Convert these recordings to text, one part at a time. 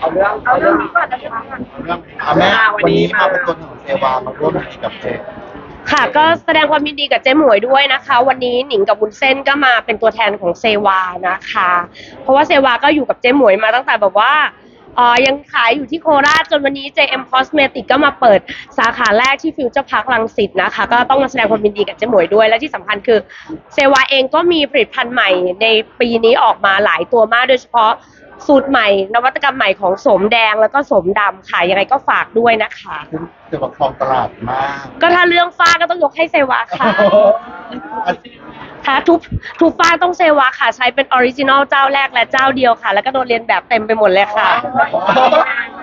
เอาเรื่องเอาเอาเรื่เรื่อองงนี้ก่อนนะเรื่องนี้ก่อนเรื่องอะแม่อ่าวัวันนนี้นี้มามาเป็นตัวแทนของเซวามาร่วมยินดีกับเจค่ะก็แสดงความยินดีกับเจ๊หมวยด้วยนะคะ วันนี้หนิงกับวุ้นเส้นก็มาเป็นตัวแทนของเซวานะคะ เพราะว่าเซวาก็อยู่กับเจ๊หมวยมาตั้งแต่แบบว่าเอ่อยังขายอยู่ที่โคราชจนวันนี้ JM Cosmetic ก็มาเปิดสาขาแรกที่ฟิวเจอร์พาร์คลังสิตนะคะ ก็ต้องมาแสดงความยินดีกับเจ๊หมวยด้วยและที่สำคัญคือเซวาเองก็มีผลิตภัณฑ์ใหม่ในปีนี้ออกมาหลายตัวมากโดยเฉพาะ สูตรใหม่ นวัตกรรมใหม่ของสมแดงแล้วก็สมดำค่ะยังไงก็ฝากด้วยนะคะซึ่งเซวาครองตลาดมากก็ถ้าเรื่องฟ้าก็ต้องยกให้เซวาค่ะอะค่ะทุบทุบฟ้าต้องเซวาค่ะ ใช้เป็นออริจินอลเจ้าแรกและเจ้าเดียวค่ะ แล้วก็โดนเรียนแบบเต็มไปหมดเลยค่ะ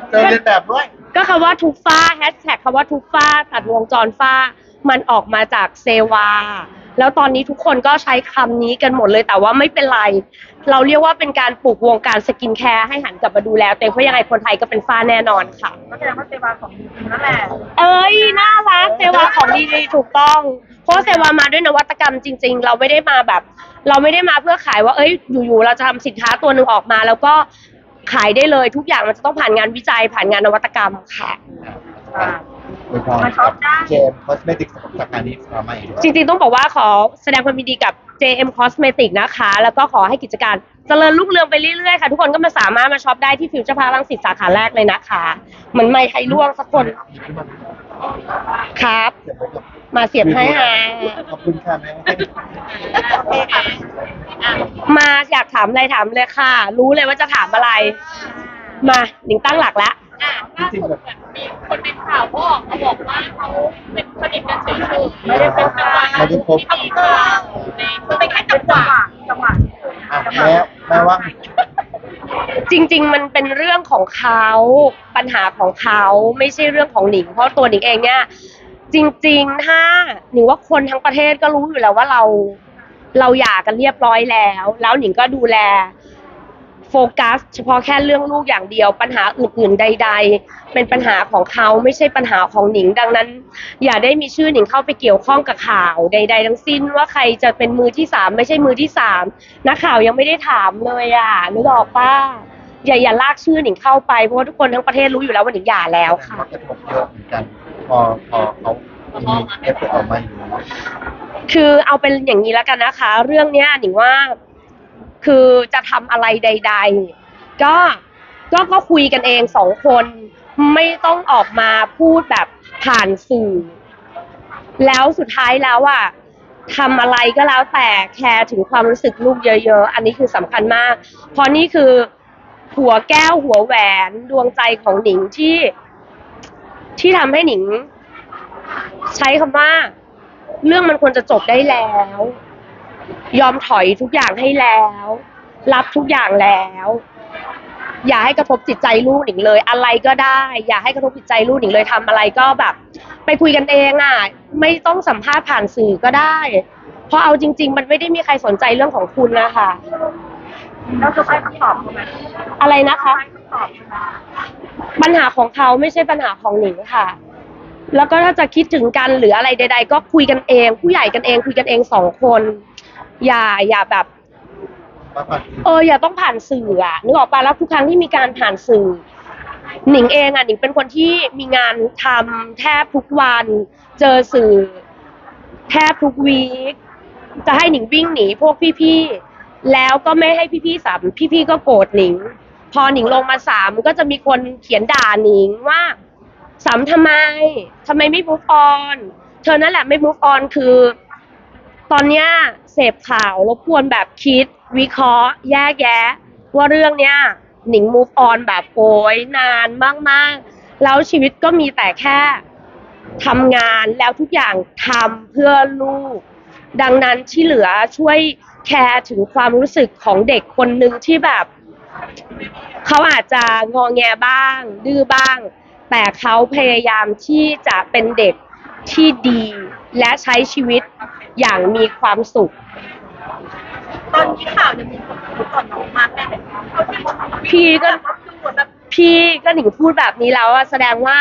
เจอเรียนแบบด้วย ก็คำว่าทุบฟ้าแฮชแท็กคำว่าทุบฟ้าตัดวงจรฟ้า มันออกมาจากเซวา แล้วตอนนี้ทุกคนก็ใช้คำนี้กันหมดเลยแต่ว่าไม่เป็นไร เราเรียกว่าเป็นการปลุกวงการสกินแคร์ให้หันกลับมาดูแลตัวเองเพราะยังไงคนไทยก็เป็นฝ้าแน่นอนค่ะ ก็แสดงว่าเซวาของจริงนั่นแหละเอ้ยน่ารักเซวาของดีๆถูกต้อง เพราะว่าเซวามาด้วยนวัตกรรมจริง ๆ เราไม่ได้มาแบบ เราไม่ได้มาเพื่อขายว่า เอ้ย อยู่ๆเราจะทำสินค้าตัวหนึ่งออกมา แล้วก็ขายได้เลยทุกอย่างมันจะต้องผ่านงานวิจัยผ่านงานนวัตกรรมค่ะ อ วยพรมาช็อปได้เจมคอสเมติกสาขานี้มาใหม่ด้วยจริงๆต้องบอกว่าขอแสดงความยินดีกับ JM Cosmetic นะคะ แล้วก็ขอให้กิจการเจริญรุ่งเรืองไปเรื่อยๆค่ะ ทุกคนก็มาสามารถมาช็อปได้ที่ฟิวเจอร์พาร์คลังสิตสาขาแรกเลยนะคะเหมือนไม่ใครล่วงสักคนครับเก็บไว้กับมาเสียบให้ฮะขอบคุณค่ะแม่โอเคค่ะมาอยากถามอะไรถามเลยค่ะ รู้เลยว่าจะถามอะไร มาหนิงตั้งหลักแล้วอะล่าสุดเไม่ได้เป็นจังหวะไม่ได้พบ ที่มีข่าวในคือเป็นแค่จัเป็นงหจังหวะวะจังหวะอะแม่แม่ว่า จริง ๆ มันเป็นเรื่องของเขาปัญหาของเขาไม่ใช่เรื่องของหนิง เพราะตัวหนิงเองเนี่ย จริง ๆ ถ้าหนิงว่าคนทั้งประเทศก็รู้อยู่แล้วว่าเรา เราหย่ากันเรียบร้อยแล้ว แล้วหนิงก็ดูแล โฟกัส เฉพาะแค่เรื่องลูกอย่างเดียว ปัญหาอื่นๆใด ๆ เป็นปัญหาของเขาไม่ใช่ปัญหาของหนิง ดังนั้น อย่าได้มีชื่อหนิงเข้าไปเกี่ยวข้องกับข่าวใด ๆ ทั้งสิ้นว่าใครจะเป็นมือที่สามไม่ใช่มือที่สามนักข่าวยังไม่ได้ถามเลยอะนึกออกป้าอย่าอย่าลากชื่อหนิงเข้าไปเพราะว่าทุกคนทั้งประเทศรู้อยู่แล้วว่าหนิงหย่าแล้วค่ะกระทบเยอะเหมือนกัน พอพอเขามีเอฟเฟกต์ออกมาอยู่ คือเอาเป็นอย่างนี้แล้วกันนะคะ เรื่องเนี้ยหนิงว่า คือจะทำอะไรใด ๆ ก็ก็ก็คุยกันเองสองคน ไม่ต้องออกมาพูดแบบผ่านสื่อ แล้วสุดท้ายแล้วอะทำอะไรก็แล้วแต่แคร์ถึงความรู้สึกลูกเยอะ ๆ อันนี้คือสำคัญมาก เพราะนี่คือหัวแก้วหัวแหวนดวงใจของหนิงที่ ที่ทำให้หนิง ใช้คำว่า เรื่องมันควรจะจบได้แล้ว ยอมถอยทุกอย่างให้แล้ว รับทุกอย่างแล้ว อย่าให้กระทบจิตใจลูกหนิงเลย อะไรก็ได้ อย่าให้กระทบจิตใจลูกหนิงเลยทำอะไรก็แบบ ไปคุยกันเองอะ ไม่ต้องสัมภาษณ์ผ่านสื่อก็ได้ เพราะเอาจริง ๆ มันไม่ได้มีใครสนใจเรื่องของคุณนะคะแล้วจะให้คำตอบเขาไหมอะไรนะคะ คำตอบใช่ไหมปัญหาของเขาไม่ใช่ปัญหาของหนิงค่ะ แล้วก็ถ้าจะคิดถึงกันหรืออะไรใด ๆ ก็คุยกันเอง ผู้ใหญ่กันเองคุยกันเองสองคน อย่าอย่าแบบมาผ่านเอออย่าต้องผ่านสื่ออะนึกออกปะแล้วทุกครั้งที่มีการผ่านสื่อ หนิงเองอะหนิงเป็นคนที่มีงานทำแทบทุกวัน เจอสื่อ แทบทุกวีคจะให้หนิงวิ่งหนีพวกพี่ๆ แล้วก็ไม่ให้พี่ๆสามพี่ๆก็โกรธหนิง พอหนิงลงมาสามก็จะมีคนเขียนด่าหนิงว่าสามทำไมทำไมไม่ move on เธอนั่นแหละไม่ move on คือ ตอนเนี้ย เสพข่าวรบกวนแบบคิด วิเคราะห์ แยกแยะ ว่าเรื่องเนี้ยหนิง move on แบบโอยนานมากๆ แล้วชีวิตก็มีแต่แค่ทำงานแล้วทุกอย่างทำเพื่อลูก ดังนั้นที่เหลือช่วยแคร์ถึงความรู้สึกของเด็กคนหนึ่งที่แบบ เขาอาจจะงอแงบ้าง ดื้อบ้าง แต่เขาพยายามที่จะเป็นเด็กที่ดีและใช้ชีวิต อย่างมีความสุข ตอนที่ข่าวจะมีผลกระทบต่อน้องมากแค่ไหนเขาที่บอกว่าพี่ก็คือเหมือนแบบพี่ก็หนิงพูดแบบนี้แล้วอะแสดงว่า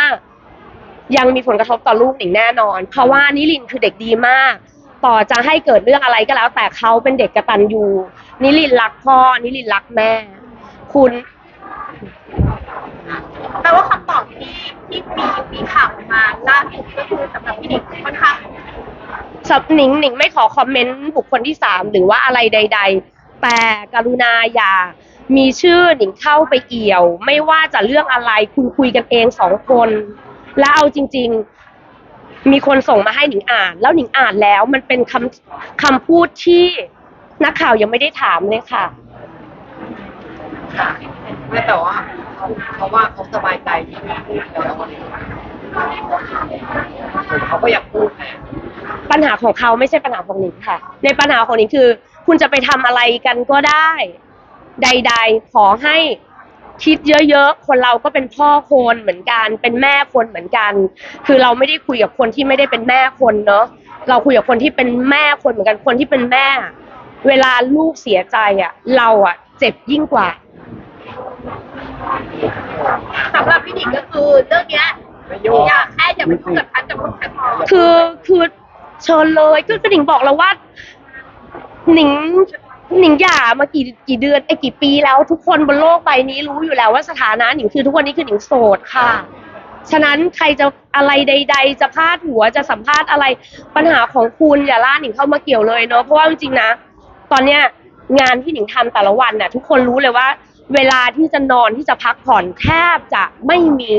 ยังมีผลกระทบต่อลูกหนิงแน่นอน เพราะว่านิลินคือเด็กดีมาก ต่อจะให้เกิดเรื่องอะไรก็แล้ว แต่เขาเป็นเด็กกตัญญูนิลินรักพ่อนิลินรักแม่ คุณแปลว่าคำตอบที่ที่มีมีข่าวออกมาล่าสุดก็คือสำหรับพี่หนิงค่อนข้าง สับหนิงหนิงไม่ขอคอมเมนต์บุคคลที่สามหรือว่าอะไรใด ๆ แต่กรุณาอย่ามีชื่อหนิงเข้าไปเอี่ยว ไม่ว่าจะเรื่องอะไรคุณคุยกันเองสองคน แล้วเอาจริง ๆ มีคนส่งมาให้หนิงอ่าน แล้วหนิงอ่านแล้วมันเป็นคำคำพูดที่นักข่าวยังไม่ได้ถามเลยค่ะ ค่ะไม่แต่ว่าเขาเขาว่าเขาสบายใจที่พูดแล้ววันนี้ เขาก็อยากพูดไงปัญหาของเขาไม่ใช่ปัญหาของหนิงค่ะ ในปัญหาของหนิงคือ คุณจะไปทำอะไรกันก็ได้ ใด ๆ ขอให้คิดเยอะๆ คนเราก็เป็นพ่อคนเหมือนกัน เป็นแม่คนเหมือนกัน คือเราไม่ได้คุยกับคนที่ไม่ได้เป็นแม่คนเนาะเราคุยกับคนที่เป็นแม่คนเหมือนกันคนที่เป็นแม่ เวลาลูกเสียใจอะ เราอะ เจ็บยิ่งกว่า สำหรับพี่หนิงก็คือเรื่องเนี้ยไม่ ยุ่งอยากแค่อย่าไปพูดกับทันกับคนแค่พอคือคือเชิญเลยก็ก็หนิงบอกแล้วว่าหนิงหนิงหย่ามากี่กี่เดือนไอ้กี่ปีแล้วทุกคนบนโลกใบนี้รู้อยู่แล้วว่าสถานะหนิงคือทุกวันนี้คือหนิงโสดค่ะ ฉะนั้นใครจะอะไรใด ๆ จะพาดหัวจะสัมภาษณ์อะไรปัญหาของคุณอย่าล่าหนิงเข้ามาเกี่ยวเลยเนาะเพราะว่าจริงๆนะ ตอนเนี้ยงานที่หนิงทำแต่ละวันน่ะ ทุกคนรู้เลยว่า เวลาที่จะนอนที่จะพักผ่อนแทบจะไม่มี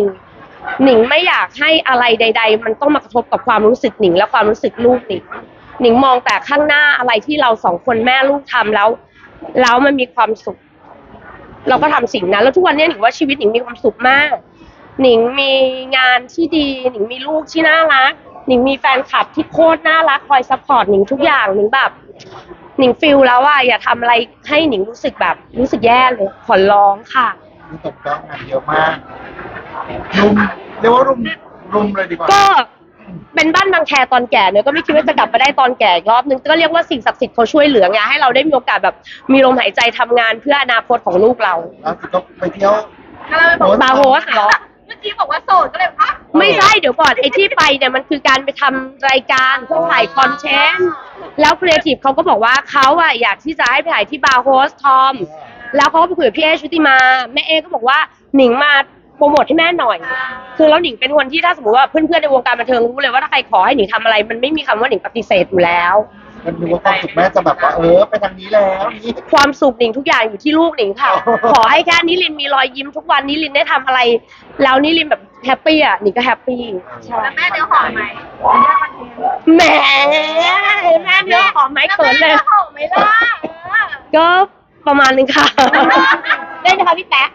หนิงไม่อยากให้อะไรใด ๆ มันต้องมากระทบกับความรู้สึกหนิงและความรู้สึกลูกหนิงหนิงมองแต่ข้างหน้าอะไรที่เราสองคนแม่ลูกทำแล้ว แล้วมันมีความสุข เราก็ทำสิ่งนั้นแล้วทุกวันนี้หนิงว่าชีวิตหนิงมีความสุขมาก หนิงมีงานที่ดี หนิงมีลูกที่น่ารักหนิงมีแฟนคลับที่โคตรน่ารักคอยซัพพอร์ตหนิงทุกอย่างหนิงแบบหนิงฟิลแล้วว่าอย่าทำอะไรให้หนิงรู้สึกแบบ รู้สึกแย่เลยขอร้องค่ะตกต้องงานเยอะมาก รุมเรียกว่ารุมรุมเลยดีกว่า ก็เป็นบ้านบางแคตอนแก่เนอะก็ไม่คิดว่าจะกลับมาได้ตอนแก่อีกรอบนึงก็เรียกว่าสิ่งศักดิ์สิทธิ์เขาช่วยเหลือไงให้เราได้มีโอกาสแบบมีลมหายใจทำงานเพื่ออนาคตของลูกเรา ล่าสุดก็ไปเที่ยวก็เลยบอกบาร์โฮสเหรอ เมื่อกี้บอกว่าโสดก็เลยอะไม่ใช่เดี๋ยวก่อนไอ้ที่ไปเนี่ยมันคือการไปทำรายการเพื่อถ่ายคอนเทนต์แล้วครีเอทีฟเขาก็บอกว่าเขาอะอยากที่จะให้ไปถ่ายที่บาร์โฮสทอม แล้วเขาก็ไปคุยกับพี่เอชุติมาแม่เอก็บอกว่าหนิงมาโปรโมทให้แม่หน่อย คือแล้วหนิงเป็นคนที่ถ้าสมมติว่าเพื่อนๆในวงการบันเทิงรู้เลยว่าถ้าใครขอให้หนิงทำอะไร มันไม่มีคำว่าหนิงปฏิเสธอยู่แล้ว มันดูว่าความสุขแม่จะแบบว่าเออไปทางนี้แล้วนี่ ความสุขหนิงทุกอย่างอยู่ที่ลูกหนิงค่ะ ขอให้แค่นิลินมีรอยยิ้มทุกวันนิลินได้ทำอะไร แล้วนิลินแบบแฮปปี้อะหนิงก็แฮปปี้ใช่แล้วแม่เนื้อหอมไหมแหมแม่เนื้อหอมไหมเขินเลยแม่นื้อหอมไหมล่ะก็ ประมาณนึงค่ะ ได้นะคะพี่แป๊ะ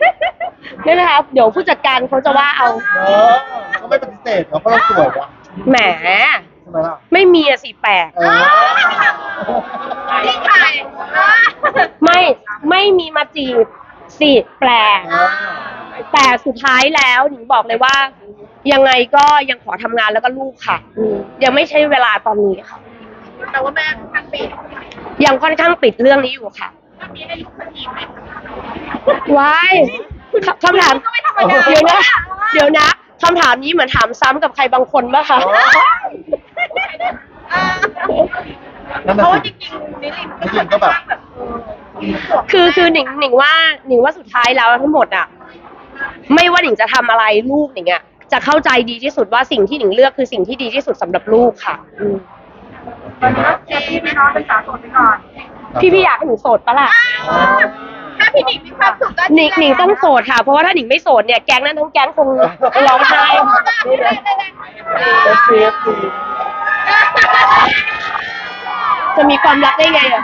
ได้นะคะเดี๋ยวผู้จัดการเขาจะว่าเอาเออก็ไม่ปฏิเสธเนาะเพราะเราสวยอะแหม ใช่ไหมล่ะไม่มีอะสิแปลกเออนี่ใครอะไม่ไม่มีมาจีบสิแปลกเออแต่สุดท้ายแล้วหนิงบอกเลยว่า ยังไงก็ยังขอทำงานแล้วก็ลูกค่ะอืมยังไม่ใช่เวลาตอนนี้ค่ะ แต่ว่าแม่ทันปียังค่อนข้างปิดเรื่องนี้อยู่ค่ะวั นนี้ให้ลูกมาจีบไหมว้ายคคำถามก็ไม่ธรรมดาเดี๋ยวนะ เดี๋ยวนะคำถามนี้เหมือนถามซ้ำกับใครบางคนป่ะคะ อ่านั่นเพน่ะราะว่าสิจริงๆนิลินนิลินก็แบบแบบเออคือคือหนิงหนิงว่าหนิงว่าสุดท้ายแล้วทั้งหมดอะ ไม่ว่าหนิงจะทำอะไรลูกหนิงอะจะเข้าใจดีที่สุดว่าสิ่งที่หนิงเลือกคือสิ่งที่ดีที่สุดสำหรับลูกค่ะอืมตอนนี้เจ๊พี่น้องเป็นสาวโสดไปก่อน พี่พี่อยากให้หนิงโสดปะล่ะถ้าพี่หนิงมีความสุขก็หนิงหนิงต้องโสดค่ะ เพราะว่าถ้าหนิงไม่โสดเนี่ยแก๊งนั้นทั้งแก๊งคงร้องไห้เอฟซีเอฟซีจะมีความรักได้ไงอะ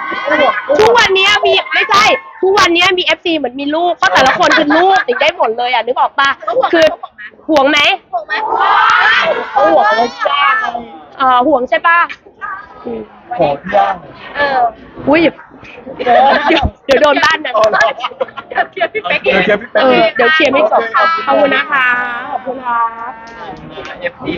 ทุกวันเนี้ยมีไม่ใช่ ทุกวันเนี้ยมีเอฟซีเหมือนมีลูกเพราะแต่ละคนคือลูกหนิงได้หมดเลยอะนึกออกปะคือห่วงไหมถูกไหมเขาหัวอะไรย่างเอ่อห่วงใช่ปะ อืมขอย่างเอออุ้ยเดี๋ยวเดี๋ยวโดนบ้านนะเอาเหรอเดี๋ยวเคลียร์พี่เป๊กเดี๋ยวเคลียร์พี่เป๊ก เออเดี๋ยวเคลียร์ไม่จบโอเคขอบคุณนะคะขอบคุณครับ เอฟซี